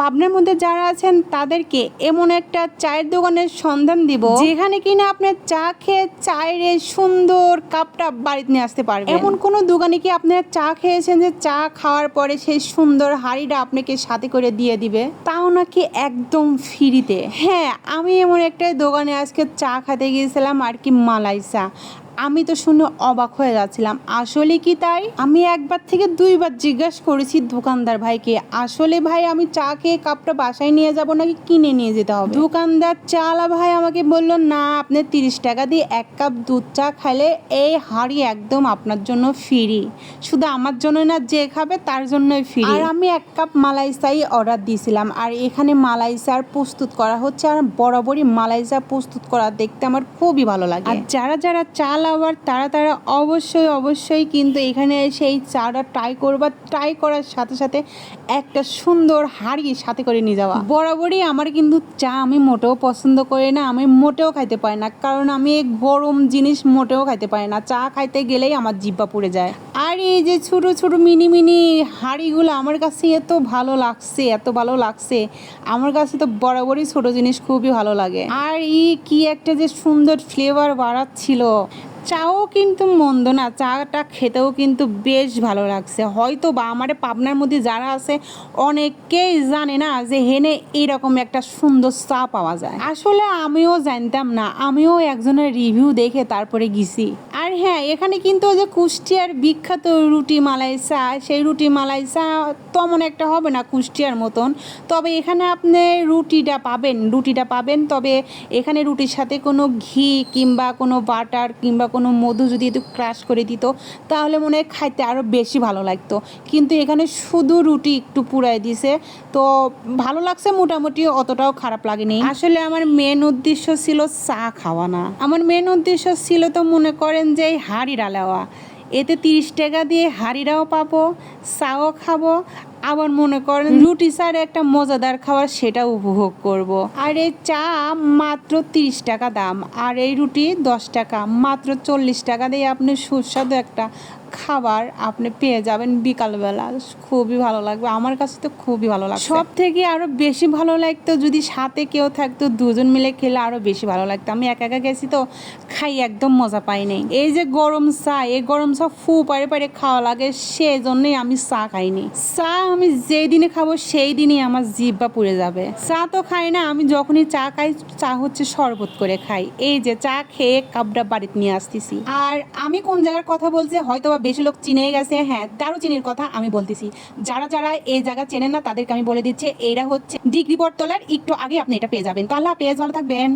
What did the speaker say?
পাবনার মধ্যে যারা আছেন তাদেরকে এমন একটা চায়ের দোকানের সন্ধান দিব যেখানে কিনা আপনি চা খেয়ে চায়ের সুন্দর কাপটা বাড়িতে নিয়ে আসতে পারবেন। এমন কোনো দোকানে কি আপনারা চা খেয়েছেন যে চা খাওয়ার পরে সেই সুন্দর হাঁড়িটা আপনাকে সাথে করে দিয়ে দিবে? তাও নাকি একদম ফ্রিতে? হ্যাঁ আমি এমন একটা দোকানে আজকে চা খেতে গিয়েছিলাম আর কি মালাই চা আমি তো শুনে অবাক হয়ে যাচ্ছিলাম। আসলে কি তাই? আমি একবার থেকে দুইবার জিজ্ঞাসা করেছি দোকানদার ভাইকে, আসলে ভাই, আমি চা খেয়ে কাপটা বাসায় নিয়ে যাব নাকি কিনে নিয়ে যেতে হবে? দোকানদার চালা ভাই আমাকে বলল, না, আপনি তিরিশ টাকা দিয়ে এক কাপ দুধ চা খাইলে এই হাঁড়ি একদম আপনার জন্য ফ্রি। শুধু আমার জন্য না, যে খাবে তার জন্যই ফ্রি। আর আমি এক কাপ মালাই চাই অর্ডার দিয়েছিলাম। আর এখানে মালাই চার প্রস্তুত করা হচ্ছে। আর বরাবরই মালাই চা প্রস্তুত করা দেখতে আমার খুবই ভালো লাগে। আর যারা যারা চা লাভার তারা তারা অবশ্যই অবশ্যই কিন্তু এখানে এসে এই চাটা ট্রাই করবা ট্রাই করার সাথে সাথে একটা সুন্দর হাড়ি সাথে করে নিয়ে যাওয়া। বরাবরই আমার কিন্তু চা আমি মোটেও পছন্দ করি না, আমি মোটেও খাইতে পারি না, কারণ আমি গরম জিনিস মোটেও খাইতে পারি না, চা খাইতে গেলেই আমার জিব্বা পুড়ে যায়। আর এই যে ছোট ছোট, মিনি মিনি হাঁড়িগুলো আমার কাছে এত ভালো লাগছে, এত ভালো লাগছে, আমার কাছে তো বরাবরই ছোট জিনিস খুবই ভালো লাগে। আর এই কি একটা যে সুন্দর ফ্লেভার বাড়াচ্ছিল চাও কিন্তু মন্দ না, চাটা খেতেও কিন্তু বেশ ভালো লাগছে। হয়তো বা আমার পাবনার মধ্যে যারা আছে, অনেকেই জানে না যে হেনে এরকম একটা সুন্দর চা পাওয়া যায়। আসলে আমিও জানতাম না, আমিও একজনের রিভিউ দেখে তারপরে গেছি। আর হ্যাঁ এখানে কিন্তু যে কুষ্টিয়ার বিখ্যাত রুটি মালাই চা, সেই রুটি মালাই চা তেমন একটা হবে না কুষ্টিয়ার মতন। তবে এখানে আপনি রুটিটা পাবেন রুটিটা পাবেন, তবে এখানে রুটির সাথে কোনো ঘি কিংবা কোনো বাটার কিংবা কোনো মধু যদি একটু ক্রাশ করে দিত, তাহলে মনে হয় খাইতে আরও বেশি ভালো লাগতো। কিন্তু এখানে শুধু রুটি একটু পুরাই দিছে, তো ভালো লাগছে মোটামুটি, অতটাও খারাপ লাগেনি। আসলে আমার মেন উদ্দেশ্য ছিল চা খাওয়া না। আমার মেন উদ্দেশ্য ছিল তো মনে করেন যে হাঁড়ি ডালাওয়া এতে তিরিশ টাকা দিয়ে হাঁড়িটাও পাবো, চাও খাব আবার মনে করেন রুটি ছাড় একটা মজাদার খাবার সেটা উপভোগ করব। আর এই চা মাত্র তিরিশ টাকা দাম আর এই রুটি দশ টাকা মাত্র চল্লিশ টাকা দিয়ে আপনি সুস্বাদু একটা খাবার আপনি পেয়ে যাবেন বিকালবেলা। খুবই ভালো লাগবে আমার কাছে তো খুবই ভালো লাগবে সব থেকে আরও বেশি ভালো লাগতো যদি সাথে কেউ থাকতো দুজন মিলে খেলে আরও বেশি ভালো লাগতো। আমি একা একা গেছি তো খাই একদম মজা পাই নাই। এই যে গরম চা এই গরম চা ফু পারে পারে খাওয়া লাগে সেই জন্যই আমি চা খাইনি। চা আমি যেই দিনে খাব, সেই দিনই আমার জিব্বা পুড়ে যাবে। চা তো খাই না, আমি যখনই চা খাই, চা হচ্ছে শরবত করে খাই। এই যে চা খেয়ে কাপটা বাড়িতে নিয়ে আসতেছি। আর আমি কোন জায়গার কথা বলছি হয়তো বা বেশি লোক চিনে গেছে হ্যাঁ দারুচিনির কথা আমি বলতেছি। যারা যারা এই জায়গা চেনেন না, তাদেরকে আমি বলে দিচ্ছি, এরা হচ্ছে ডিগ্রি বটতলার, একটু আগে আপনি এটা পেয়ে যাবেন। তাহলে পেজ ভালো থাকবেন।